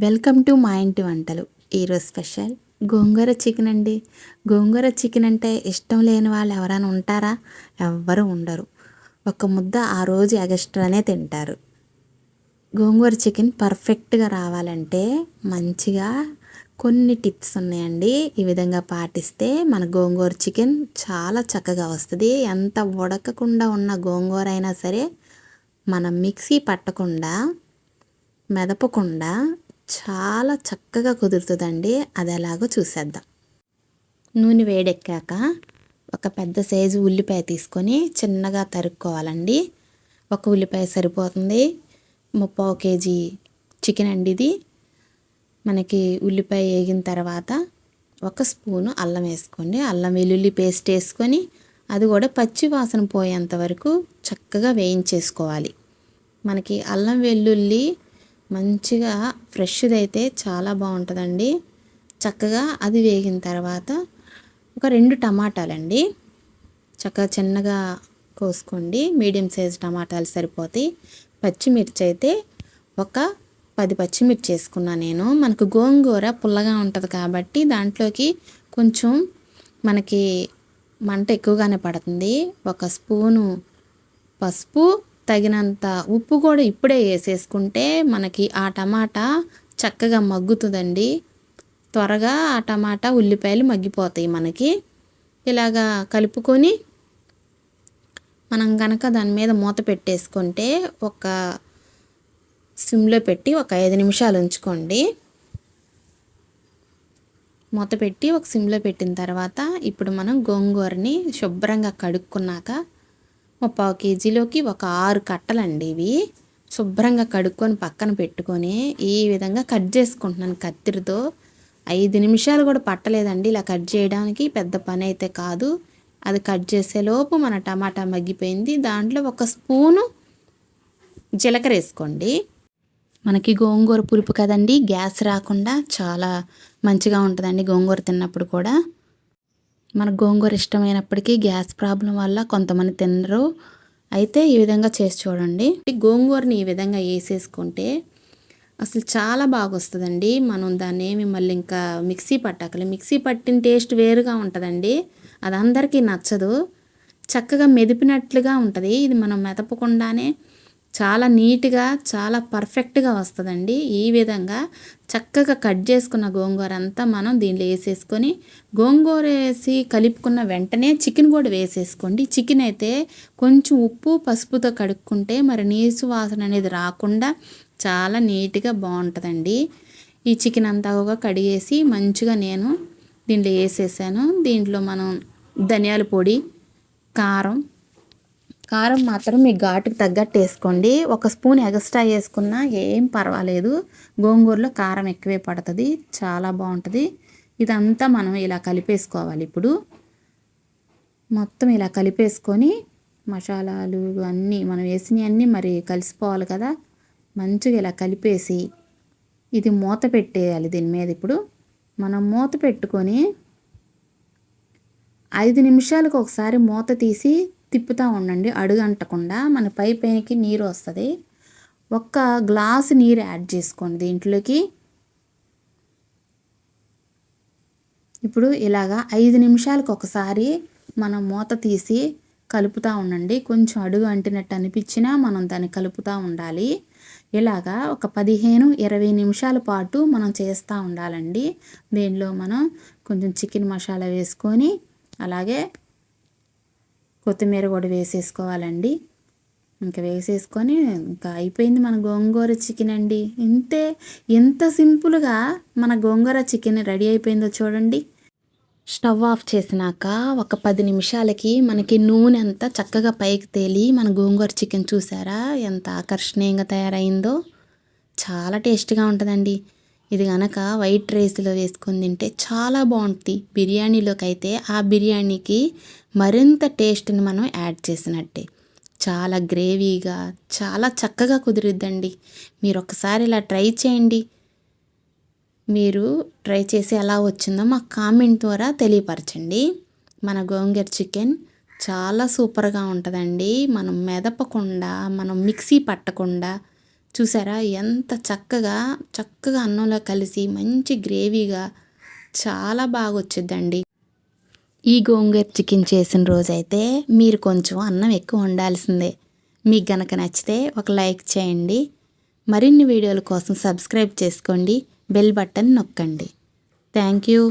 Welcome to మా ఇంటి వంటలు. ఈరోజు స్పెషల్. గోంగూర చికెన్ అండి. గోంగూర చికెన్ అంటే ఇష్టం లేని వాళ్ళు ఎవరైనా ఉంటారా? ఎవ్వరు ఉండరు. ఒక ముద్ద ఆ రోజు ఎగస్ట్రానే తింటారు. గోంగూర చికెన్ పర్ఫెక్ట్గా రావాలంటే మంచిగా కొన్ని టిప్స్ ఉన్నాయండి. ఈ విధంగా పాటిస్తే మన గోంగూర చికెన్ చాలా చక్కగా వస్తుంది. ఎంత ఉడకకుండా ఉన్న గోంగూర అయినా సరే మనం మిక్సీ పట్టకుండా మెదపకుండా చాలా చక్కగా కుదురుతుందండి. అది ఎలాగో చూసేద్దాం. నూనె వేడెక్కాక ఒక పెద్ద సైజు ఉల్లిపాయ తీసుకొని చిన్నగా తరుక్కోవాలండి. ఒక ఉల్లిపాయ సరిపోతుంది. ముప్పావు కేజీ చికెన్ అండి ఇది. మనకి ఉల్లిపాయ వేగిన తర్వాత ఒక స్పూను అల్లం వేసుకోండి. అల్లం వెల్లుల్లి పేస్ట్ వేసుకొని అది కూడా పచ్చి వాసన పోయేంత వరకు చక్కగా వేయించేసుకోవాలి. మనకి అల్లం వెల్లుల్లి మంచిగా ఫ్రెష్ది అయితే చాలా బాగుంటుందండి చక్కగా అది వేగిన తర్వాత ఒక రెండు టమాటాలండి. చక్కగా చిన్నగా కోసుకోండి. మీడియం సైజ్ టమాటాలు సరిపోతాయి. పచ్చిమిర్చి అయితే ఒక పది పచ్చిమిర్చి వేసుకున్నాను నేను. మనకు గోంగూర పుల్లగా ఉంటుంది కాబట్టి దాంట్లోకి కొంచెం మనకి మంట ఎక్కువగానే పడుతుంది. ఒక స్పూను పసుపు తగినంత ఉప్పు కూడా ఇప్పుడే వేసేసుకుంటే మనకి ఆ టమాటా చక్కగా మగ్గుతుందండి. త్వరగా ఆ టమాటా ఉల్లిపాయలు మగ్గిపోతాయి మనకి. ఇలాగా కలుపుకొని మనం కనుక దాని మీద మూత పెట్టేసుకుంటే ఒక సిమ్లో పెట్టి ఒక ఐదు నిమిషాలు ఉంచుకోండి. మూత పెట్టి ఒక సిమ్లో పెట్టిన తర్వాత ఇప్పుడు మనం గోంగూరని శుభ్రంగా కడుక్కున్నాక ముప్పావు కేజీలోకి ఒక ఆరు కట్టలండి ఇవి. శుభ్రంగా కడుక్కొని పక్కన పెట్టుకొని ఈ విధంగా కట్ చేసుకుంటున్నాను కత్తిరితో. ఐదు నిమిషాలు కూడా పట్టలేదండి ఇలా కట్ చేయడానికి పెద్ద పని అయితే కాదు. అది కట్ చేసేలోపు మన టమాటా మగ్గిపోయింది. దాంట్లో ఒక స్పూను జీలకర్ర వేసుకోండి. మనకి గోంగూర పులుపు కదండి గ్యాస్ రాకుండా చాలా మంచిగా ఉంటుందండి గోంగూర తిన్నప్పుడు కూడా. మనకు గోంగూర ఇష్టమైనప్పటికీ గ్యాస్ ప్రాబ్లం వల్ల కొంతమంది తినరు. అయితే ఈ విధంగా చేసి చూడండి. గోంగూరని ఈ విధంగా వేసేసుకుంటే అసలు చాలా బాగా వస్తుందండి మనం దాన్ని ఏమి మళ్ళీ ఇంకా మిక్సీ పట్టాకలే. మిక్సీ పట్టిన టేస్ట్ వేరుగా ఉంటుందండి. అది అందరికీ నచ్చదు. చక్కగా మెదిపినట్లుగా ఉంటుంది. ఇది మనం మెదపకుండానే చాలా నీట్గా చాలా పర్ఫెక్ట్గా వస్తుందండి. ఈ విధంగా చక్కగా కట్ చేసుకున్న గోంగూర అంతా మనం దీనిలో వేసేసుకొని గోంగూర వేసి కలుపుకున్న వెంటనే చికెన్ కూడా వేసేసుకోండి. చికెన్ అయితే కొంచెం ఉప్పు పసుపుతో కడుక్కుంటే మరి నీసు వాసన అనేది రాకుండా చాలా నీట్గా బాగుంటుందండి. ఈ చికెన్ అంతా కూడా కడిగేసి మంచిగా నేను దీంట్లో వేసేసాను. దీంట్లో మనం ధనియాల పొడి కారం కారం మాత్రం మీ ఘాటుకు తగ్గట్టు వేసుకోండి. ఒక స్పూన్ ఎగస్ట్రా వేసుకున్నా ఏం పర్వాలేదు. గోంగూరలో కారం ఎక్కువే పడుతుంది. చాలా బాగుంటుంది. ఇదంతా మనం ఇలా కలిపేసుకోవాలి ఇప్పుడు. మొత్తం ఇలా కలిపేసుకొని మసాలాలు అన్నీ మనం వేసినవన్నీ మరి కలిసిపోవాలి కదా. మంచిగా ఇలా కలిపేసి ఇది మూత పెట్టేయాలి దీని మీద ఇప్పుడు. మనం మూత పెట్టుకొని ఐదు నిమిషాలకు ఒకసారి మూత తీసి తిప్పుతూ ఉండండి అడుగంటకుండా మన పై పైనకి నీరు వస్తుంది. ఒక్క గ్లాసు నీరు యాడ్ చేసుకోండి దీంట్లోకి. ఇప్పుడు ఇలాగా ఐదు నిమిషాలకు ఒకసారి మనం మూత తీసి కలుపుతూ ఉండండి. కొంచెం అడుగు అంటినట్టు అనిపించినా మనం దాన్ని కలుపుతూ ఉండాలి. ఇలాగా ఒక పదిహేను ఇరవై నిమిషాల పాటు మనం చేస్తూ ఉండాలండి. దీనిలో మనం కొంచెం చికెన్ మసాలా వేసుకొని అలాగే కొత్తిమీర కూడా వేసేసుకోవాలండి. ఇంకా వేసేసుకొని ఇంకా అయిపోయింది మన గోంగూర చికెన్ అండి. ఇంతే ఎంత సింపుల్గా మన గోంగూర చికెన్ రెడీ అయిపోయిందో చూడండి. స్టవ్ ఆఫ్ చేసినాక ఒక పది నిమిషాలకి మనకి నూనె అంతా చక్కగా పైకి తేలి మన గోంగూర చికెన్ చూసారా? ఎంత ఆకర్షణీయంగా తయారైందో. చాలా టేస్ట్గా ఉంటుందండి. ఇది కనుక వైట్ రైస్లో వేసుకొని తింటే చాలా బాగుంటుంది. బిర్యానీలోకి అయితే ఆ బిర్యానీకి మరింత టేస్ట్ని మనం యాడ్ చేసినట్టే. చాలా గ్రేవీగా చాలా చక్కగా కుదిరిద్దండి. మీరు ఒకసారి ఇలా ట్రై చేయండి. మీరు ట్రై చేసి ఎలా వచ్చిందో మా కామెంట్ ద్వారా తెలియపరచండి. మన గోంగూర చికెన్ చాలా సూపర్గా ఉంటుందండి. మనం మెదపకుండా మనం మిక్సీ పట్టకుండా చూసారా? ఎంత చక్కగా చక్కగా అన్నంలో కలిసి మంచి గ్రేవీగా చాలా బాగా వచ్చిద్దండి ఈ గోంగూర చికెన్ చేసిన రోజైతే మీరు కొంచెం అన్నం ఎక్కువ ఉండాల్సిందే మీకు గనక నచ్చితే ఒక లైక్ చేయండి. మరిన్ని వీడియోల కోసం సబ్స్క్రైబ్ చేసుకోండి. బెల్ బటన్ నొక్కండి. Thank you.